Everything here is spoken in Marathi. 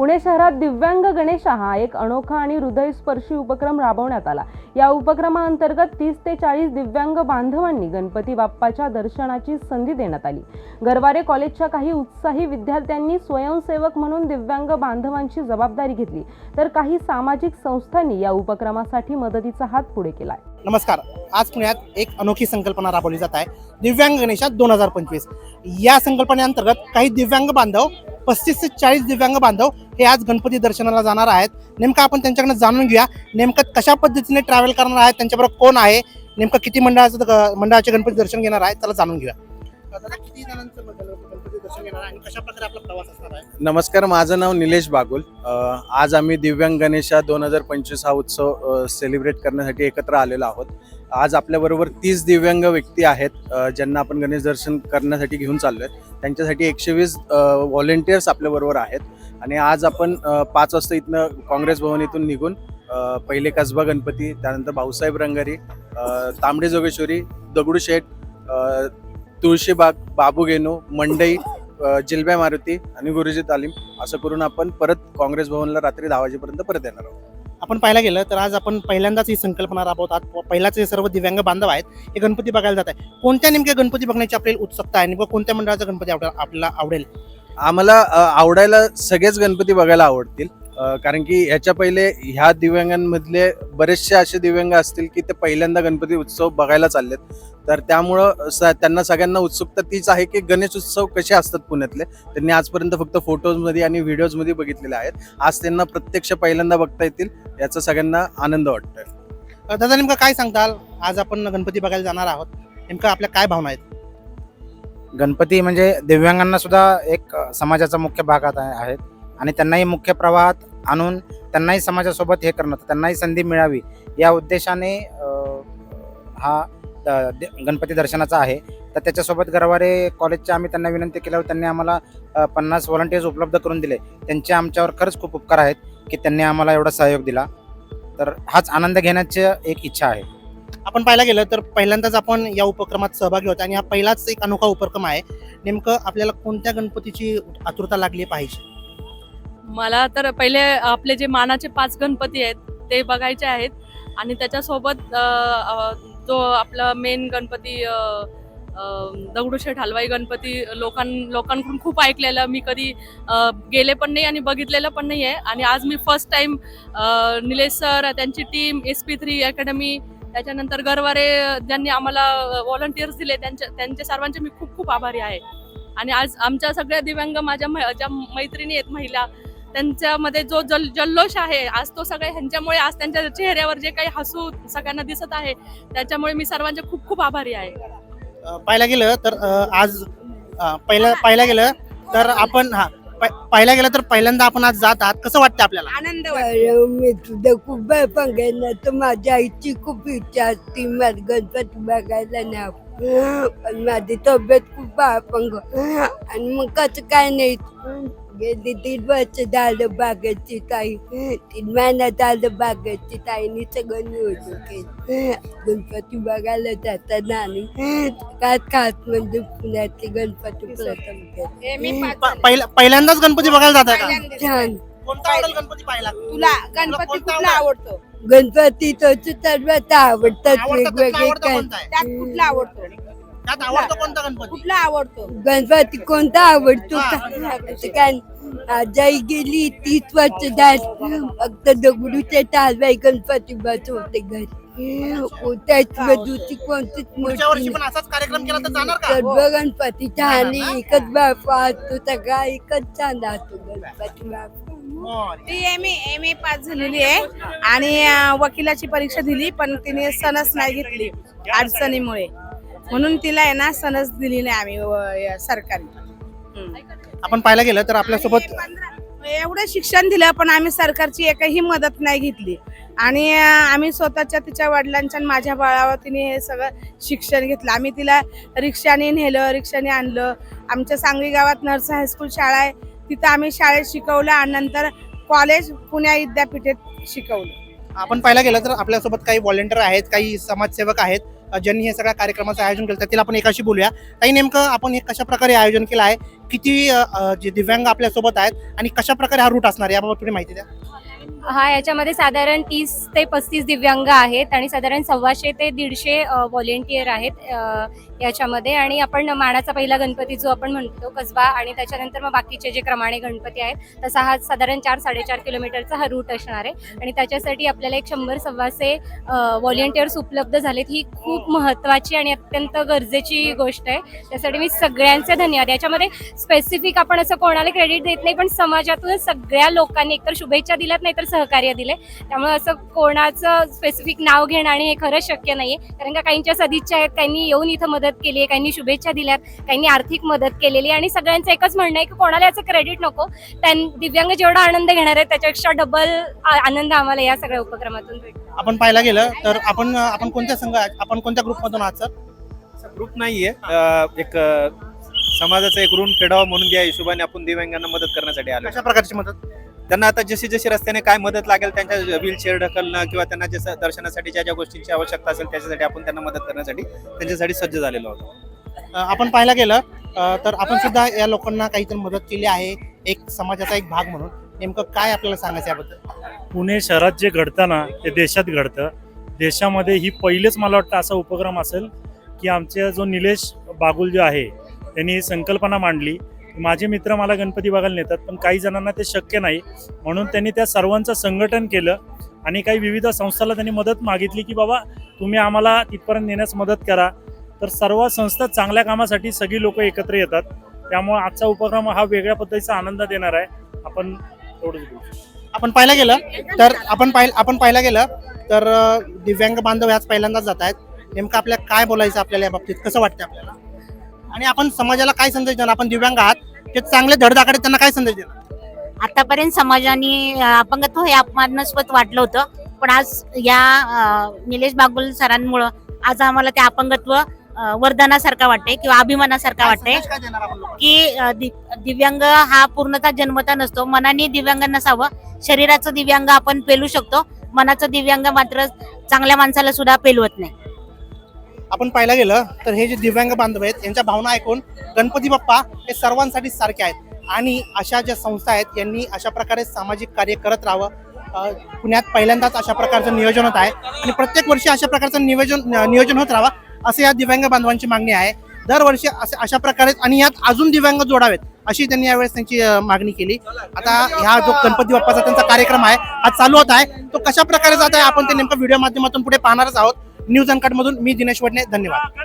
पुणे शहरात दिव्यांग गणेश हा एक अनोखा आणि हृदयस्पर्शी उपक्रम राबवण्यात आला. या उपक्रमाअंतर्गत तीस ते चाळीस दिव्यांग बांधवांनी गणपती बाप्पाच्या दर्शनाची संधी देण्यात आली. गरवारे कॉलेजच्या काही उत्साही विद्यार्थ्यांनी स्वयंसेवक म्हणून दिव्यांग बांधवांची जबाबदारी घेतली. तर काही सामाजिक संस्थांनी या उपक्रमासाठी मदतीचा हात पुढे केलाय. नमस्कार. आज पुण्यात एक अनोखी संकल्पना राबवली जात आहे. दिव्यांग गणेशात दोन हजार पंचवीस. या संकल्पनेअंतर्गत काही दिव्यांग बांधव पस्तीस ते चाळीस दिव्यांग बांधव हे आज गणपती दर्शनाला जाणार आहेत. नेमकं आपण त्यांच्याकडनं जाणून घेऊया. नेमकं कशा पद्धतीने ट्रॅव्हल करणार आहेत त्यांच्याबरोबर कोण आहे नेमकं किती मंडळाचं मंडळाचे गणपती दर्शन घेणार आहे त्याला जाणून घेऊया. किती जणांचं आणि कशा प्रकारे आपला प्रवास असणार आहे? नमस्कार माझं नाव निलेश बागुल. आज आम्ही दिव्यांग गणेशा दोन हजार पंचवीस हा उत्सव सेलिब्रेट करण्यासाठी एकत्र आलेलो आहोत. आज आपल्याबरोबर तीस दिव्यांग व्यक्ती आहेत ज्यांना आपण गणेश दर्शन करण्यासाठी घेऊन चाललो आहेत त्यांच्यासाठी एकशे वीस व्हॉलेंटियर्स आपल्याबरोबर आहेत. आणि आज आपण पाच वाजता इथनं काँग्रेस भवन इथून निघून पहिले कसबा गणपती त्यानंतर भाऊसाहेब रंगारी तांबडी तांबडे जोगेश्वरी दगडूशेठ तुळशीबाग बाबू गेनू मंडई जिलब्या मारुती आणि गुरुजी तालीम असं करून आपण परत काँग्रेस भवनला रात्री दहा वाजेपर्यंत परत येणार आहोत. आपण पाहायला गेलं तर आज आपण पहिल्यांदाच ही संकल्पना राबवतात पहिलाच हे सर्व दिव्यांग बांधव आहेत हे गणपती बघायला जात आहे कोणत्या नेमक्या गणपती बघण्याची आपल्याला उत्सुकता आहे नेमकं कोणत्या मंडळाचा गणपती आवडेल आपल्याला आवडेल? आम्हाला आवडायला सगळेच गणपती बघायला आवडतील. कारण की ह्याच्या पहिले ह्या दिव्यांगांमधले बरेचसे असे दिव्यांग असतील की ते पहिल्यांदा गणपती उत्सव बघायला चाललेत. तर त्यामुळं स त्यांना सगळ्यांना उत्सुकता तीच आहे की गणेश उत्सव कसे असतात पुण्यातले. त्यांनी आजपर्यंत फक्त फोटोजमध्ये आणि व्हिडिओजमध्ये बघितलेले आहेत. आज त्यांना प्रत्यक्ष पहिल्यांदा बघता येतील याचा सगळ्यांना आनंद वाटतोय. दादा नेमकं काय सांगताल? आज आपण गणपती बघायला जाणार आहोत. नेमकं आपल्या काय भावना आहेत? गणपती म्हणजे दिव्यांगांना सुद्धा एक समाजाचा मुख्य भागात आहे- आहेत आणि त्यांनाही मुख्य प्रवाहात आणून त्यांनाही समाजासोबत हे करणं त्यांनाही संधी मिळावी या उद्देशाने हा गणपती दर्शनाचा आहे. तर त्याच्यासोबत गरवारे कॉलेजच्या आम्ही त्यांना विनंती केल्यावर त्यांनी आम्हाला पन्नास व्हॉलंटियर्स उपलब्ध करून दिले. त्यांचे आमच्यावर खरंच खूप उपकार आहेत की त्यांनी आम्हाला एवढा सहयोग दिला. तर हाच आनंद घेण्याची एक इच्छा आहे. आपण पाहायला गेलं तर पहिल्यांदाच आपण या उपक्रमात सहभागी होतो आणि हा पहिलाच एक अनोखा उपक्रम आहे. नेमकं आपल्याला कोणत्या गणपतीची आतुरता लागली पाहिजे? मला तर पहिले आपले जे मानाचे पाच गणपती आहेत ते बघायचे आहेत. आणि त्याच्यासोबत जो आपला मेन गणपती दगडूशेठ हलवाई गणपती लोकां लोकांकडून खूप ऐकलेलं. मी कधी गेले पण नाही आणि बघितलेलं पण नाही आहे आणि आज मी फर्स्ट टाइम निलेश सर त्यांची team S P three academy त्याच्यानंतर गरवारे ज्यांनी आम्हाला व्हॉलंटियर्स दिले त्यांच्या त्यांच्या सर्वांचे मी खूप खूप आभारी आहे. आणि आज आमच्या सगळ्या दिव्यांग माझ्या ज्या मैत्रिणी आहेत महिला त्यांच्यामध्ये जो जल जल्लोष आहे आज तो सगळ्या ह्यांच्यामुळे आज त्यांच्या चेहऱ्यावर जे काही हसू सगळ्यांना दिसत आहे त्याच्यामुळे मी सर्वांचे खूप खूप आभारी आहे. पाहायला गेलं तर आज पहिलं पाहायला गेलं तर आपण हा प- पाहायला गेलं तर पहिल्यांदा आपण आज जात आहात. कसं वाटतं आपल्याला? आनंद वाटतो मी तुझं खूप बघायला तर माझ्या आईची खूप इच्छा असते. माझं गणपती बघायला ना पण माझी तब्येत खूप अपंग आणि मग कसं काय नाही. गेली तीन वर्ष झालं बागायची ताई. तीन महिन्यात झालं बागायची ताईने सगळं नियोजन केलं गणपती बघायला जाताना आणि खास खास म्हणजे पुण्याचे गणपती प्रथम केले प- पहिल्या- पहिल्यांदाच गणपती बघायला जात का? छान. कोणता आवडेल गणपती पाहायला? तुला गणपती कोणता कुठला आवडतो? गणपती तो सर्वात आवडतात आवडता कुठला वेगवेगळे आवडता काय? कोणता आहे? त्यात कुठला आवडतो? त्यात आवडतो कोणता गणपती? कुठला आवडतो? गणपती कोणता आवडतो? हा. का? काय? आजाई गेली तीस वर्ष झाली. फक्त दगडूचे टालवाई गणपती घरी. कोणतीच तर जाणार का? सर्व गणपती छान एकच बापा असतो सगळा एकच छान असतो गणपती बाप्पा हो. ती M A M A pass झालेली आहे. आणि वकिलाची परीक्षा दिली पण तिने सनस नाही घेतली अडचणीमुळे. म्हणून तिला आहे ना सनस दिली नाही आम्ही सरकारी. आपण पाहायला गेलं तर आपल्यासोबत एवढं शिक्षण दिलं पण आम्ही सरकारची एकही मदत नाही घेतली. आणि आम्ही स्वतःच्या तिच्या वडिलांच्या आणि माझ्या बाळावर तिने हे सगळं शिक्षण घेतलं. आम्ही तिला रिक्षाने नेलं रिक्षाने आणलं. आमच्या सांगली गावात नर्स हायस्कूल शाळा आहे. तिथं आम्ही शाळेत शिकवलं आणि नंतर कॉलेज पुण्या विद्यापीठेत शिकवलं. आपण पाहायला गेलं तर आपल्यासोबत काही व्हॉलेंटियर आहेत काही समाजसेवक आहेत. ज्यांनी हे सगळ्या कार्यक्रमाचं आयोजन केलं त्यातील आपण एकाशी बोलूया. ताई नेमकं आपण हे कशा प्रकारे आयोजन केलं आहे? किती जे दिव्यांग आपल्यासोबत आहेत आणि कशा प्रकारे हा रूट असणार आहे? याबाबत थोडी माहिती द्या. हा याच्यामध्ये साधारण तीस ते पस्तीस दिव्यांग आहेत आणि साधारण सव्वाशे ते दीडशे व्हॉलेंटियर आहेत. याच्यामध्ये. आणि आपण मानाचा पहिला गणपती जो आपण म्हणतो कसबा आणि त्याच्यानंतर मग बाकीचे जे क्रमाने गणपती आहेत तसा हा साधारण चार साडेचार किलोमीटरचा हा रूट असणार आहे. आणि त्याच्यासाठी आपल्याला एक शंभर सव्वाशे व्हॉलेंटियर्स उपलब्ध झालेत ही खूप महत्त्वाची आणि अत्यंत गरजेची गोष्ट आहे. त्यासाठी मी सगळ्यांचे धन्यवाद. याच्यामध्ये स्पेसिफिक आपण असं कोणाला क्रेडिट देत नाही पण समाजातून सगळ्या लोकांनी एकतर शुभेच्छा दिल्यात नाही तर सहकार्य दिले त्यामुळे असं कोणाचं स्पेसिफिक नाव घेणं आणि हे खरंच शक्य नाहीये. कारण का काहींच्या सदिच्छा आहेत त्यांनी येऊन इथं मदत केली आहे काहींनी शुभेच्छा दिल्यात काहींनी आर्थिक मदत केलेली आहे. आणि सगळ्यांचं एकच म्हणणं आहे की कोणाला याचं क्रेडिट नको. त्यां दिव्यांग जेवढा आनंद घेणार आहे त्याच्यापेक्षा डबल आनंद आम्हाला या सगळ्या उपक्रमातून भेटतो. आपण पाहायला गेलं तर आपण आपण कोणत्या संघ आपण कोणत्या ग्रुपमधून आहात सर? ग्रुप नाहीये. एक समाजाचा एक ऋण फेडावा म्हणून या हिशोबाने आपण दिव्यांगांना मदत करण्यासाठी आलो कशा प्रकारची मदत? त्यांना आता जशी जशी रस्त्याने काय मदत लागेल त्यांच्या व्हीलचेअर ढकलणं किंवा त्यांना जसं दर्शनासाठी ज्या ज्या गोष्टींची आवश्यकता असेल त्याच्यासाठी आपण त्यांना मदत करण्यासाठी त्यांच्यासाठी सज्ज झालेलो आहोत. आपण पाहायला गेलं तर आपण सुद्धा या लोकांना काहीतरी मदत केली आहे एक समाजाचा एक भाग म्हणून. नेमकं काय आपल्याला सांगायचं याबद्दल? पुणे शहरात जे घडतं ना ते देशात घडतं. देशामध्ये ही पहिलेच मला वाटतं असा उपक्रम असेल की आमच्या जो निलेश बागुल जो आहे त्यांनी संकल्पना मांडली. माझे मित्र मला गणपती बघायला नेतात पण काही जणांना ते शक्य नाही. म्हणून त्यांनी त्या सर्वांचं संघटन केलं आणि काही विविध संस्थाला त्यांनी मदत मागितली की बाबा तुम्ही आम्हाला तिथपर्यंत नेण्यास मदत करा. तर सर्व संस्था चांगल्या कामासाठी सगळी लोक एकत्र येतात. त्यामुळे आजचा उपक्रम हा वेगळ्या पद्धतीचा आनंद देणार आहे. आपण थोडंच बोलू आपण पाहायला गेलं तर आपण पाहिलं आपण पाहायला गेलं तर दिव्यांग बांधव ह्याच पहिल्यांदाच जात आहेत. नेमकं आपल्याला काय बोलायचं आपल्याला या बाबतीत? कसं वाटतं आपल्याला? आणि आपण समाजाला काय संदेश देणार? आपण दिव्यांग आहात. ते चांगले धडधाकडे त्यांना काय संदेश देणार? आतापर्यंत समाजाने अ, अपंगत्व हे अपमानास्पद वाटलं होतं. पण आज या अ, निलेश बागुल सरांमुळं आज आम्हाला ते अपंगत्व अ, वरदानासारखा वाटते किंवा अभिमानासारखा वाटते संदेश काय देणार आपण लोकांना? की अ, दि- दिव्यांग हा पूर्णतः जन्मता नसतो. मनाने दिव्यांग नसावं शरीराचं दिव्यांग आपण पेलू शकतो. मनाचं दिव्यांग मात्र चांगल्या माणसाला सुद्धा पेलवत नाही. आपण पाहायला गेलं तर हे जे दिव्यांग बांधव आहेत यांच्या भावना ऐकून गणपती बाप्पा हे सर्वांसाठी सारखे आहेत. आणि अशा ज्या संस्था आहेत यांनी अशा प्रकारे सामाजिक कार्य करत राहावं. पुण्यात पहिल्यांदाच अशा प्रकारचं नियोजन होत आहे. आणि प्रत्येक वर्षी अशा प्रकारचं नियोजन नियोजन होत राहावं असं या दिव्यांग बांधवांची मागणी आहे. दरवर्षी असे अशा प्रकारे आणि यात अजून दिव्यांग जोडावेत अशी त्यांनी यावेळेस त्यांची मागणी केली. आता ह्या जो गणपती बाप्पाचा त्यांचा कार्यक्रम आहे हा चालू होत आहे. तो कशा प्रकारे जात आहे आपण ते नेमकं व्हिडिओ माध्यमातून पुढे पाहणारच आहोत. न्यूज अनकट मधून मी दिनेश वडणे धन्यवाद.